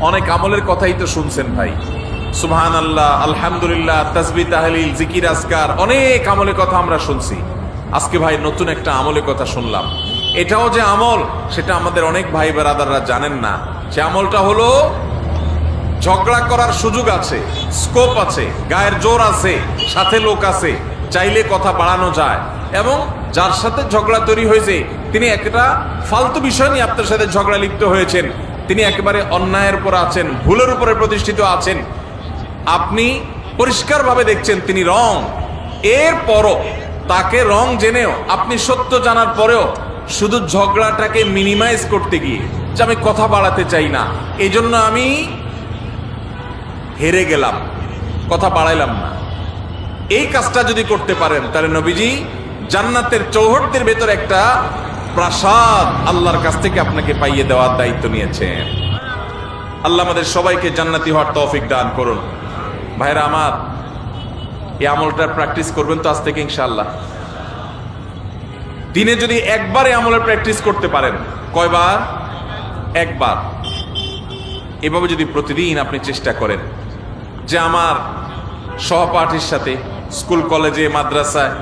অনেক আমলের কথাই তো শুনছেন ভাই। সুবহান আল্লাহ আলহামদুলিল্লাহ, তাসবি, তাহলিল, জিকির আসকার অনেক আমলের কথা আমরা শুনছি। আজকে ভাই নতুন একটা আমলের কথা শুনলাম। এটাও যে আমল, সেটা আমাদের অনেক ভাই বেরাদাররা জানেন না। সে আমলটা হলো, ঝগড়া করার সুযোগ আছে স্কোপ আছে, গায়ের জোর আছে, সাথে লোক আছে, চাইলে কথা বাড়ানো যায়। এবং যার সাথে ঝগড়া তৈরি হয়েছে, তিনি একটা ফালতু বিষয় নিয়ে আপনার সাথে ঝগড়া লিপ্ত হয়েছেন। তিনি একেবারে অন্যায়ের উপর আছেন, ভুলের উপরে প্রতিষ্ঠিত আছেন। আপনি পরিষ্কারভাবে দেখছেন তিনি রং। এরপরও তাকে রং জেনেও, আপনি সত্য জানার পরেও শুধু ঝগড়াটাকে মিনিমাইজ করতে গিয়ে যে আমি কথা বাড়াতে চাই না এই জন্য আমি হেরে গেলাম, কথা বাড়াইলাম না। এই কাজটা যদি করতে পারেন, তাহলে নবীজি জান্নাতের চৌহদ্দের ভেতর একটা প্রাসাদ আল্লাহর কাছ থেকে আপনাকে পাইয়ে দেওয়ার দায়িত্ব নিয়েছেন। আল্লাহ আমাদের সবাইকে জান্নাতি হওয়ার তৌফিক দান করুন। ভাইরা আমার, এই আমলটার প্র্যাকটিস করবেন তো আজ থেকে ইনশাআল্লাহ। দিনে যদি একবার আমলের প্র্যাকটিস করতে পারেন, কয়বার? একবার। এভাবে যদি প্রতিদিন আপনি চেষ্টা করেন, যে আমার সহপাঠীর সাথে, স্কুল, কলেজে, মাদ্রাসায়,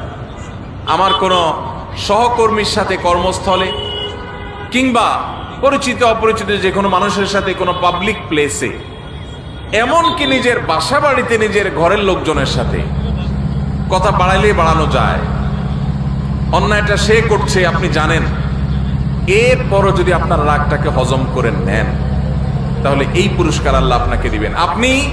আমার কোনো সহকর্মীর সাথে কর্মস্থলে কিংবা পরিচিত অপরিচিত যে কোনো মানুষের সাথে কোনো পাবলিক প্লেসে এমনকি নিজের বাসা বাড়িতে নিজের ঘরের লোকজনের সাথে। কথা বাড়াইলেই বাড়ানো যায়। অন্যায়টা সে করছে, আপনি জানেন। এরপরও যদি আপনার রাগটাকে হজম করে নেন, তাহলে এই পুরস্কার আল্লাহ আপনাকে দিবেন। আপনি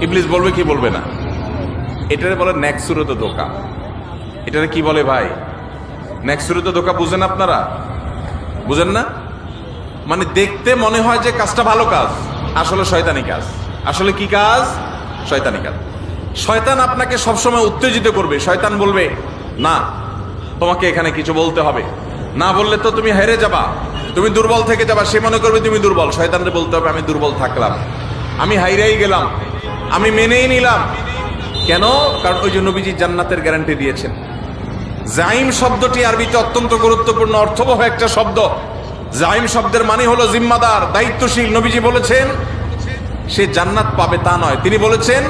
ইবলিস বলবে, কি বলবে না? এটারে বলে ন্যাকসুরত ধোকা। এটারে কি বলে ভাই? ন্যাকসুরত ধোকা বুঝেন আপনারা? বুঝেন না? মানে দেখতে মনে হয় যে কাজটা ভালো কাজ, আসলে শয়তানি কাজ। আসলে কি কাজ? শয়তানি কাজ। শয়তান আপনাকে সবসময় উত্তেজিত করবে। শয়তান বলবে, না, তোমাকে এখানে কিছু বলতে হবে। না বললে তো তুমি হেরে যাবা। তুমি দুর্বল থেকে যাবা। সে মনে করবে তুমি দুর্বল। শয়তানরে বলতে হবে, আমি দুর্বল থাকলাম। আমি হাইরাই গেলাম। আমি মেনেই নিলাম। কেন? কারণ ওই যে নবীজি জান্নাতের গ্যারান্টি দিয়েছেন। জাইম শব্দটি আরবিতে অত্যন্ত গুরুত্বপূর্ণ, অর্থবহ একটা শব্দ। জাইম শব্দের মানে হলো জিম্মাদার, দায়িত্বশীল। নবীজি বলেছেন, সে জান্নাত পাবে তা নয়। তিনি বলেছেন,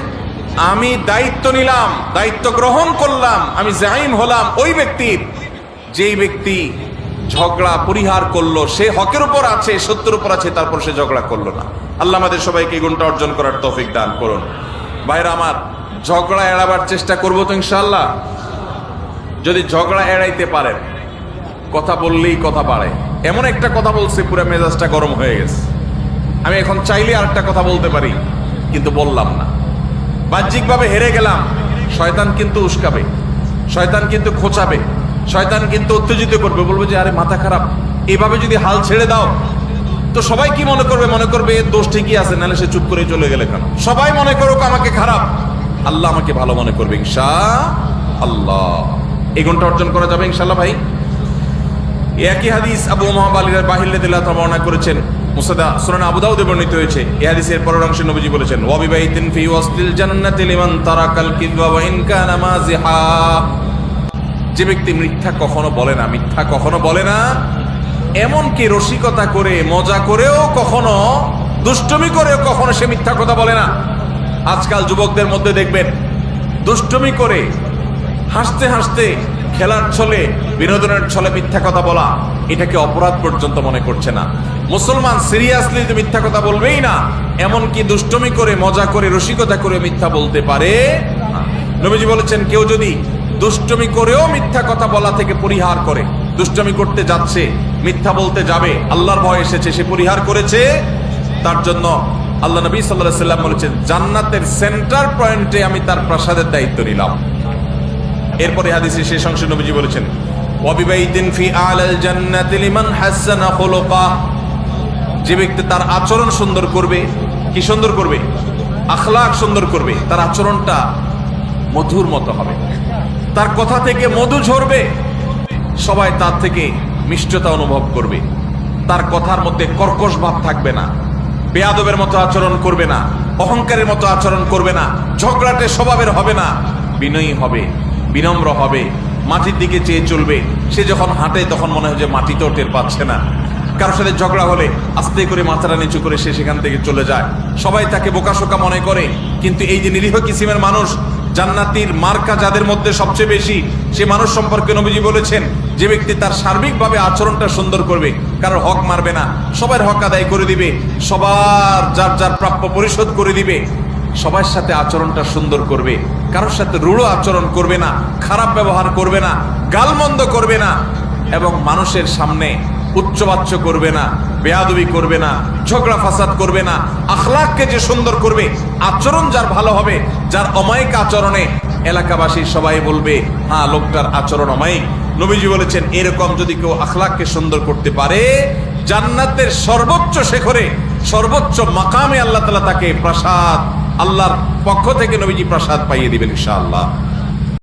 আমি দায়িত্ব নিলাম, দায়িত্ব গ্রহণ করলাম, আমি জাইম হলাম ওই ব্যক্তির যেই ব্যক্তি ঝগড়া, পরিহার করল, সে হকের উপর আছে, সত্যের উপর আছে, তারপর সে ঝগড়া করল না। আল্লাহ আমাদের সবাইকে এই গুণটা অর্জন করার তৌফিক দান করুন। ভাইরা আমার, ঝগড়া এড়াবার চেষ্টা করব তো ইনশাল্লাহ যদি ঝগড়া এড়াইতে পারেন, কথা বললেই কথা বাড়ে। এমন একটা কথা বলছে, পুরো মেজাজটা গরম হয়ে গেছে। আমি এখন চাইলে আরেকটা কথা বলতে পারি, কিন্তু বললাম না। বাহ্যিকভাবে হেরে গেলাম, শয়তান কিন্তু উস্কাবে, শয়তান কিন্তু খোঁচাবে, শয়তান কিন্তু উত্তেজিত করবে। বলব যে, আরে, মাথা খারাপ। এভাবে যদি হাল ছেড়ে দাও তো সবাই কি মনে করবে? মনে করবে, এর দোষ ঠিকই আছে, নাহলে সে চুপ করে চলে গেলে কেন? সবাই মনে করুক আমাকে খারাপ। আল্লাহ আমাকে ভালো মনে করবে ইনশা আল্লাহ এই গুণটা অর্জন করা যাবে ইনশাল্লাহ ভাই। একই হাদিস আবু বাহিল্লে বর্ণনা করেছেন, মুসাদা বর্ণিত হয়েছে। এই হাদিসের পরের অংশে নবীজি বলেছেন ওয়াবিবাইতিন ফি ওয়াসলিল জান্নাতি লিমান তারাকাল কিযবা ওয়া ইন কানা মাযিহা। যে ব্যক্তি মিথ্যা কখনো বলে না, মিথ্যা কখনো বলে না এমনকি রসিকতা করে, মজা করেও কখনো, দুষ্টমি করেও কখনো সে মিথ্যা কথা বলে না? আজকাল যুবকদের মধ্যে দেখবেন, দুষ্টমি করে, হাসতে হাসতে খেলার ছলে, বিনোদনের ছলে মিথ্যা কথা বলা, এটাকে অপরাধ পর্যন্ত মনে করছে না। মুসলমান সিরিয়াসলি যে মিথ্যা কথা বলবেই না এমনকি দুষ্টমি করে, মজা করে, রসিকতা করে মিথ্যা বলতে পারে। নবীজি বলেছেন, কেউ যদি দুষ্টমি করেও মিথ্যা কথা বলা থেকে পরিহার করে দুষ্টমি করতে যাচ্ছে, মিথ্যা বলতে যাবে, আল্লাহর ভয় এসেছে, সে পরিহার করেছে। তার জন্য আল্লাহ নবী সাল্লাহ সাল্লাম বলেছেন, জান্নাতের সেন্টার পয়েন্টে আমি তার প্রাসাদের দায়িত্ব নিলাম। এরপরে হাদিসের শেষ অংশে নবীজি বলেছেন যে ব্যক্তি তার আচরণ সুন্দর করবে, কি সুন্দর করবে? আখলাক সুন্দর করবে, তার আচরণটা মধুর মতো হবে। তার কথা থেকে মধু ঝরবে। সবাই তার থেকে মিষ্টতা অনুভব করবে। তার কথার মধ্যে কর্কশ ভাব থাকবে না। বেয়াদবের মতো আচরণ করবে না। অহংকারের মতো আচরণ করবে না। ঝগড়াটে স্বভাবের হবে না। বিনয়ী হবে, বিনম্র হবে, মাটির দিকে চেয়ে চলবে। সে যখন হাঁটে, তখন মনে হয় যে মাটিতেও টের পাচ্ছে না। কারোর সাথে ঝগড়া হলে আস্তে করে মাথাটা নিচু করে সে সেখান থেকে চলে যায়। সবাই তাকে বোকাশোকা মনে করে, কিন্তু এই যে নিরীহ কিসিমের মানুষ জান্নাতির মার্কা যাদের মধ্যে সবচেয়ে বেশি, সে মানুষ সম্পর্কে নবীজি বলেছেন, যে ব্যক্তি তার সার্বিকভাবে আচরণটা সুন্দর করবে, কারোর হক মারবে না, সবার হক আদায় করে দিবে, সবার যার যার প্রাপ্য পরিশোধ করে দিবে, সবার সাথে আচরণটা সুন্দর করবে, কারোর সাথে রূঢ় আচরণ করবে না, খারাপ ব্যবহার করবে না, গালমন্দ করবে না, এবং মানুষের সামনে উচ্চবাচ্য করবে না, বেয়াদবি করবে না, ঝগড়া ফাসাদ করবে না, আখলাককে যে সুন্দর করবে, আচরণ যার ভালো হবে, যার অমায়িক আচরণে এলাকাবাসী সবাই বলবে হ্যাঁ লোকটার আচরণ অমায়িক। নবীজি বলেছেন, এরকম যদি কেউ আখলাককে সুন্দর করতে পারে, জান্নাতের সর্বোচ্চ শেখরে, সর্বোচ্চ মাকামে আল্লাহ তালা তাকে প্রাসাদ, আল্লাহর পক্ষ থেকে নবীজি প্রাসাদ পাইয়ে দিবেন ইনশাআল্লাহ।